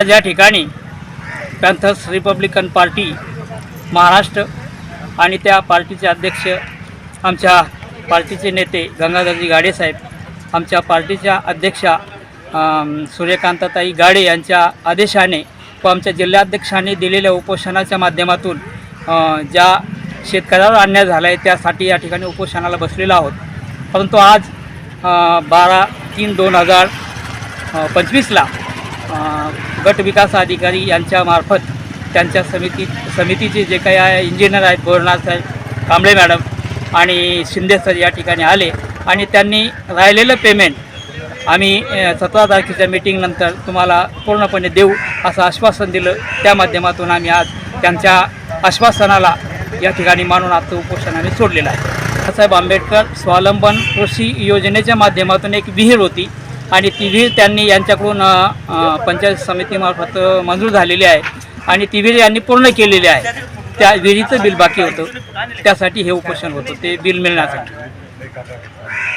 ज्या ठिकाणी Panthers Republican party Maharashtra आणि त्या पार्टीचे अध्यक्ष आमच्या पार्टीचे नेते गंगाधरजी गाडेसाहेब आमच्या पार्टीच्या अध्यक्षा सूर्यकांताताई गाडे यांच्या आदेशाने व आमच्या जिल्हाध्यक्षांनी दिलेल्या उपोषणाच्या माध्यमातून ज्या शेतकऱ्यावर अन्याय झाला आहे त्यासाठी या ठिकाणी उपोषणाला बसलेलो आहोत. परंतु आज बारा तीन दोन हजार पंचवीसला गट विकास अधिकारी यांच्यामार्फत त्यांच्या समिती समितीचे जे काही आहे इंजिनियर आहेत बोरनाथ साहेब कांबळे मॅडम आणि शिंदे सर या ठिकाणी आले आणि त्यांनी राहिलेलं पेमेंट आम्ही सतरा तारखेच्या मीटिंगनंतर तुम्हाला पूर्णपणे देऊ असं आश्वासन दिलं. त्या माध्यमातून आम्ही आज त्यांच्या आश्वासनाला या ठिकाणी मानून आजचं उपोषण आम्ही सोडलेलं आहे. साहेब आंबेडकर स्वावलंबन कृषी योजनेच्या माध्यमातून एक विहीर होती. आणि ती विहीर त्यांनी यांच्याकडून पंचायत समितीमार्फत मंजूर झालेली आहे आणि ती विहीर यांनी पूर्ण केलेली आहे. त्या विहिरीचं बिल बाकी होतं. त्यासाठी हे उपोषण होतं. ते बिल मिळण्यासाठी.